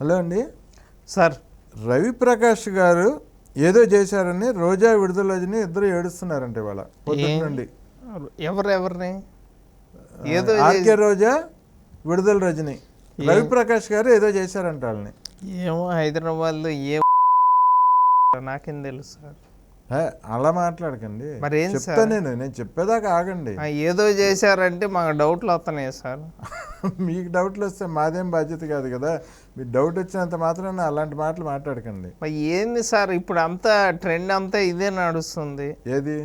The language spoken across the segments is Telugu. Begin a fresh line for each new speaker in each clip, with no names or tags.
హలో అండి.
సార్.
రవి ప్రకాష్ గారు ఏదో చేశారని రోజా విడుదల రజని ఇద్దరు ఏడుస్తున్నారంట ఇవాళ. పొద్దున్న
ఏం?
నుండి.
ఎవరు ఎవరిని? ఏదో
ఆర్కే రోజా విడుదల రజని. రవి ప్రకాష్ గారు ఏదో చేశారంట వాళ్ళని.
ఏమో హైదరాబాద్లో ఏ నాకేం తెలుసు సార్.
అలా మాట్లాడకండి.
మరి ఏం
చెప్తా? నేను నేను చెప్పేదాకా ఆగండి.
ఏదో చేశారంటే మాకు డౌట్లు వస్తున్నాయి సార్.
మీకు డౌట్లు వస్తే మాదేం బాధ్యత కాదు కదా. మీకు డౌట్ వచ్చినంత మాత్రాన అలాంటి మాటలు మాట్లాడకండి.
మరి ఏంది సార్ ఇప్పుడు అంతా ట్రెండ్ అంతా ఇదే నడుస్తుంది.
ఏది?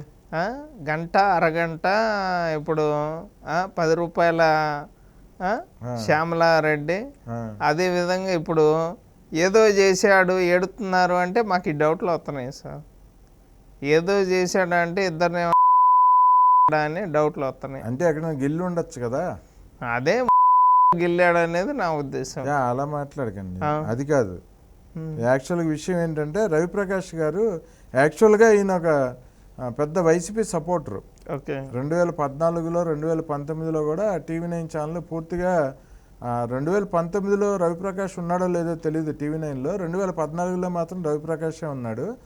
గంట అరగంట ఇప్పుడు పది రూపాయల శ్యామలారెడ్డి.
ఆ,
అదే విధంగా ఇప్పుడు ఏదో చేశాడు ఏడుతున్నారు అంటే మాకు ఈ డౌట్లు వస్తున్నాయి సార్. ఏదో చేశాడు అంటే ఇద్దరిని అని డౌట్లు వస్తున్నాయి.
అంటే ఎక్కడ గిల్లు ఉండొచ్చు కదా?
అదే గిల్లాడు అనేది నా ఉద్దేశం.
అలా మాట్లాడకండి. అది కాదు.
ఉమ్.
యాక్చువల్గా విషయం ఏంటంటే రవిప్రకాష్ గారు యాక్చువల్గా ఈయన ఒక పెద్ద వైసీపీ సపోర్టరు.
ఓకే.
రెండు వేల పద్నాలుగులో రెండు వేల పంతొమ్మిదిలో కూడా టీవీ నైన్ ఛానల్ పూర్తిగా రెండు వేల పంతొమ్మిదిలో రవిప్రకాష్ ఉన్నాడో లేదో తెలియదు టీవీ నైన్లో. రెండు వేల పద్నాలుగులో మాత్రం రవిప్రకాషే ఉన్నాడు.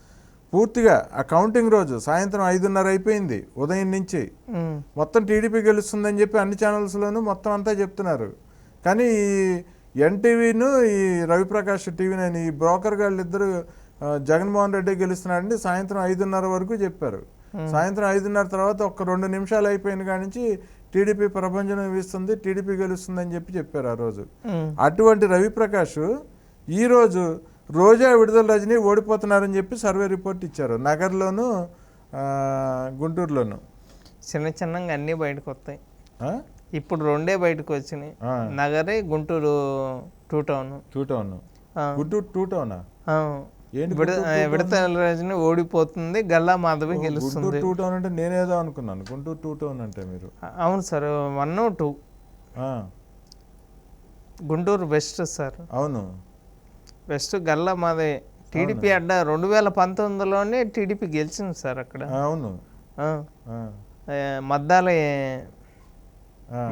పూర్తిగా ఆ కౌంటింగ్ రోజు సాయంత్రం ఐదున్నర అయిపోయింది ఉదయం నుంచి. మొత్తం టీడీపీ గెలుస్తుందని చెప్పి అన్ని ఛానల్స్లోనూ మొత్తం అంతా చెప్తున్నారు. కానీ ఈ ఎన్టీవీను ఈ రవిప్రకాష్ టీవీ నైన్ ఈ బ్రోకర్ ఆ, జగన్మోహన్ రెడ్డి గెలుస్తున్నాడని సాయంత్రం ఐదున్నర వరకు చెప్పారు. సాయంత్రం ఐదున్నర తర్వాత ఒక రెండు నిమిషాలు అయిపోయిన కాడి నుంచి టీడీపీ ప్రభంజనం వీస్తుంది టీడీపీ గెలుస్తుందని చెప్పి చెప్పారు ఆ రోజు. అటువంటి రవిప్రకాష్ ఈరోజు రోజా విడుదల రజని ఓడిపోతున్నారని చెప్పి సర్వే రిపోర్ట్ ఇచ్చారు. నగర్లోను గుంటూరులోను.
చిన్న చిన్నగా అన్నీ బయటకు వస్తాయి? ఇప్పుడు రెండే బయటకు వచ్చినాయి. నగరే Guntur two town.
Two town. Guntur two టౌనా?
Vidadala Rajani ఓడిపోతుంది గల్లా మాధవి గెలుస్తుంది.
టూ టౌన్ అంటే నేనేదో అనుకున్నాను. గుంటూరు టూ టౌన్ అంటే మీరు.
అవును sir one two. Guntur best sir.
అవును.
బెస్ట్ గల్లా మాదే. టీడీపీ అడ్డ రెండు వేల పంతొమ్మిదిలోనే టీడీపీ గెలిచింది సార్ అక్కడ.
అవును.
మద్దాల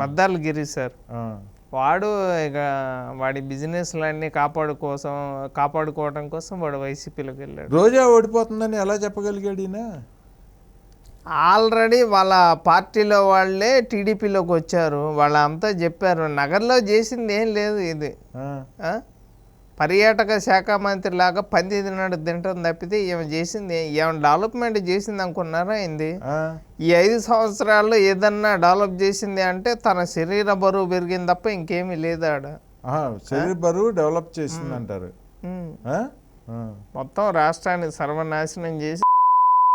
మద్దాల గిరి సార్. వాడు ఇక వాడి బిజినెస్లన్నీ కాపాడు కోసం కాపాడుకోవడం కోసం వాడు వైసీపీలోకి వెళ్ళాడు.
రోజా ఓడిపోతుందని ఎలా చెప్పగలిగాడు ఈయన?
ఆల్రెడీ వాళ్ళ పార్టీలో వాళ్ళే టీడీపీలోకి వచ్చారు. వాళ్ళంతా చెప్పారు నగర్లో చేసింది ఏం లేదు ఇది? పర్యాటక శాఖ మంత్రి లాగా పంది తిన్నాడు తింటాం తప్పితే ఏమి చేసింది ఏమైనా డెవలప్మెంట్ చేసింది అనుకున్నారా ఏంది? ఈ ఐదు సంవత్సరాల్లో ఏదన్నా డెవలప్ చేసింది అంటే తన శరీర బరువు పెరిగింది తప్ప ఇంకేమీ లేదు
శరీర బరువు డెవలప్ చేసింది అంటారు.
మొత్తం రాష్ట్రాన్ని సర్వనాశనం చేసి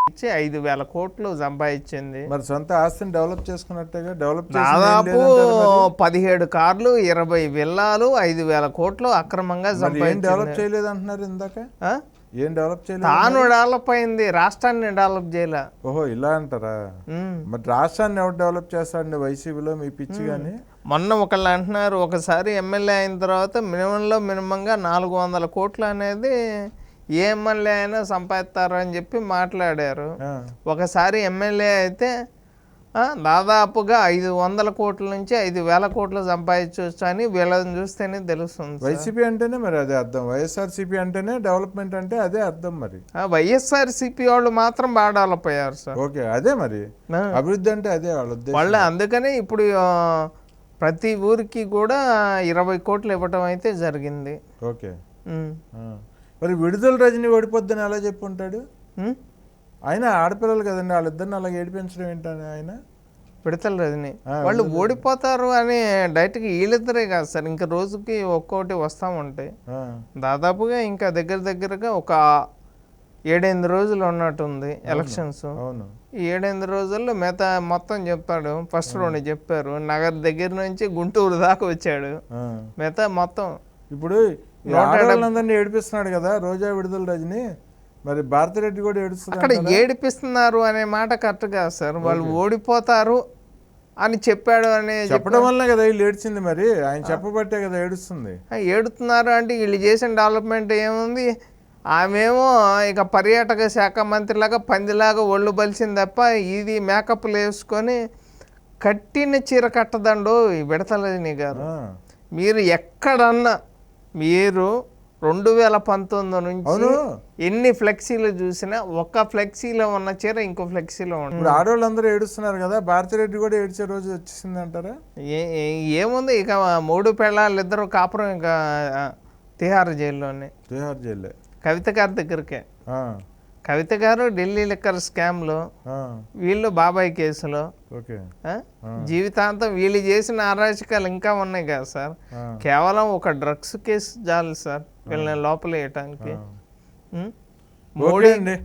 ఇచ్చి ఐదు వేల కోట్లు సంపాదించింది.
మరి సొంత ఆస్తిని డెవలప్ చేసుకున్నట్టుగా? డెవలప్
దాదాపు? పదిహేడు కార్లు ఇరవై విల్లాలు ఐదు వేల కోట్లు అక్రమంగా
డెవలప్ చేయలేదు అంటున్నారు ఇందాక? ఏం డెవలప్ చేయలేదు
తాను డెవలప్ అయింది రాష్ట్రాన్ని డెవలప్ చేయలే.
ఓహో ఇలా అంటారా. మరి రాష్ట్రాన్ని ఎవరు డెవలప్ చేస్తారండి వైసీపీలో మీ పిచ్చి కానీ?
మొన్న ఒకళ్ళు అంటున్నారు ఒకసారి ఎమ్మెల్యే అయిన తర్వాత మినిమంలో మినిమంగా నాలుగు వందల కోట్లు అనేది ఎమ్మెల్యే అయినా సంపాదిస్తారు అని చెప్పి మాట్లాడారు. ఒకసారి ఎమ్మెల్యే అయితే దాదాపుగా ఐదు వందల కోట్ల నుంచి ఐదు వేల కోట్లు సంపాదించవచ్చు అని వీళ్ళని చూస్తేనే తెలుస్తుంది.
వైసీపీ అంటేనే మరి అదే అర్థం. వైఎస్ఆర్సీపీ అంటేనే డెవలప్మెంట్ అంటే అదే అర్థం మరి.
ఆ, వైఎస్ఆర్ సిపి వాళ్ళు మాత్రం బాగా డెవలప్ అయ్యారు సార్.
ఓకే అదే మరి. అభివృద్ధి అంటే అదే వాళ్ళ
వాళ్ళు అందుకనే ఇప్పుడు ప్రతి ఊరికి కూడా ఇరవై కోట్లు ఇవ్వటం అయితే జరిగింది.
ఓకే. మరి విడుదల రజని ఓడిపోద్దని ఎలా చెప్పి ఉంటాడు
ఉమ్?
ఆయన ఆడపిల్లలు కదండి వాళ్ళిద్దరిని అలా ఏడిపించడం ఏంటని ఆయన?
పిడతల రజని. వాళ్ళు ఓడిపోతారు అని డైరెక్ట్గా వీళ్ళిద్దరే కాదు సార్. ఇంకా రోజుకి ఒక్కొక్కటి వస్తూ ఉంటాయి. దాదాపుగా ఇంకా దగ్గర దగ్గరగా ఒక ఏడెనిమిది రోజులు ఉన్నట్టుంది ఎలక్షన్స్.
అవును.
ఈ ఏడెనిమిది రోజుల్లో మిగతా మొత్తం చెప్తాడు. ఫస్ట్ రెండు చెప్పారు. నగర్ దగ్గర నుంచి గుంటూరు దాకా వచ్చాడు. మిగతా మొత్తం.
ఇప్పుడు ఆడవాళ్ళందరినీ ఏడిపిస్తున్నాడు కదా రోజా విడుదల రజని. మరి భారతిరెడ్డి కూడా ఏడుస్తుంది
అక్కడ ఏడిపిస్తున్నారు అనే మాట కరెక్ట్ కాదు సార్. వాళ్ళు ఓడిపోతారు అని చెప్పాడు అనే చెప్ప-
చెప్పడం వల్లనే కదా వీళ్ళు ఏడ్చింది మరి. ఆయన చెప్పబట్టే కదా ఏడుస్తుంది.
ఏడుతున్నారు అంటే వీళ్ళు చేసిన డెవలప్మెంట్ ఏముంది? ఆమెమో ఇక పర్యాటక శాఖ మంత్రిలాగా పందిలాగా ఒళ్ళు బలిసింది తప్ప ఇది మేకప్లు వేసుకొని కట్టిన చీర కట్టదండు విడతలని గారు. మీరు ఎక్కడన్నా మీరు రెండు వేల పంతొమ్మిది నుంచి ఎన్ని ఫ్లెక్సీలు చూసినా ఒక్క ఫ్లెక్సీలో ఉన్న చీర ఇంకో ఫ్లెక్సీలో ఉంటుంది.
ఆడవాళ్ళందరూ ఏడుస్తున్నారు కదా భారతిరెడ్డి కూడా ఏడ్చే రోజు వచ్చేసింది అంటారా
ఏముంది ఇక మూడు పెళ్ళాళ్ళు ఇద్దరు కాపురం ఇక తిహార్ జైల్లోనే.
తిహార్ జైలే.
కవిత గారి దగ్గరికే. కవిత గారు ఢిల్లీ లిక్కర్ స్కామ్లో వీళ్ళు బాబాయ్ కేసులో? జీవితాంతం వీళ్ళు చేసిన అరాచకాలు ఇంకా ఉన్నాయి కదా సార్. కేవలం ఒక డ్రగ్స్ కేసు చాలు సార్. వీళ్ళని లోపల వేయటానికి?
ఓకే అండి.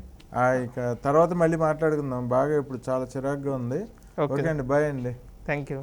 తర్వాత మళ్ళీ మాట్లాడుకుందాం. బాగా ఇప్పుడు చాలా చిరాగ్గా ఉంది. ఓకే. అండి. బాయ్ అండి.
Thank you